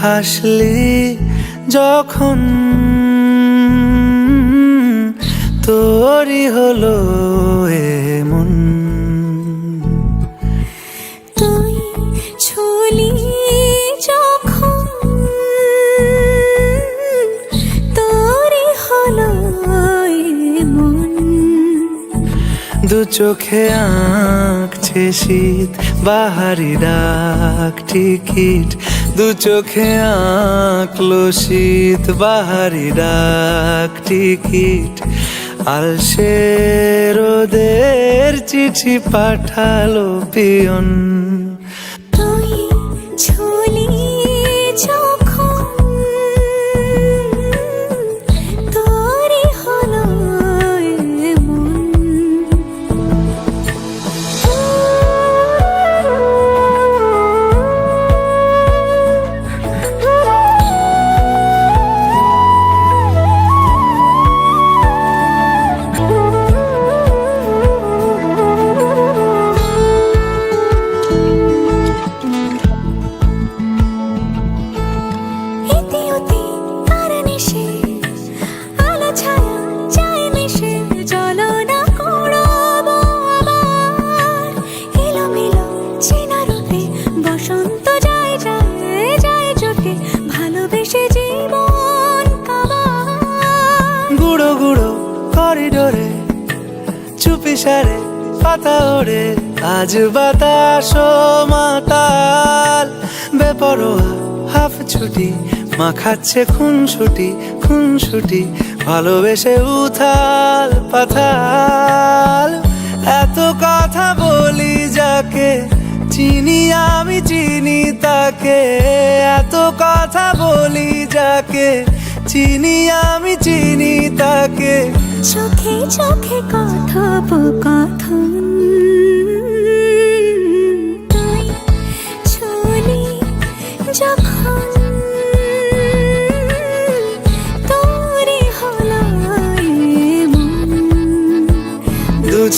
হাসলি যখন তোরই হলো এমন। তুই ছুলি যখন তোরই হলো মন দু চোখে আঁকছে শীত বাহারি ডাক টিকিট দু চোখে আঁকলো শীত বাহারি ডাক টিকিট। আলসে রোদের চিঠি পাঠালো পিয়ন। তুই গুঁড়ো গুঁড়ো করিডোরে, চুপি সারে পাতা ওড়ে। আজ বাতাস মাতাল, বেপরোয়া হাফ ছুটি, মাখাচ্ছে খুন ছুটি খুন ছুটি ভালোবেসে উথাল পাথাল। এত কথা বলি যাকে, চিনি আমি, চিনি তাকে। এত কথা বলি যাকে চিনি আমি চিনি তাকে। চোখে চোখে কথোপকথন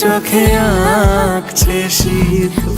চোখে আঁকছে শীত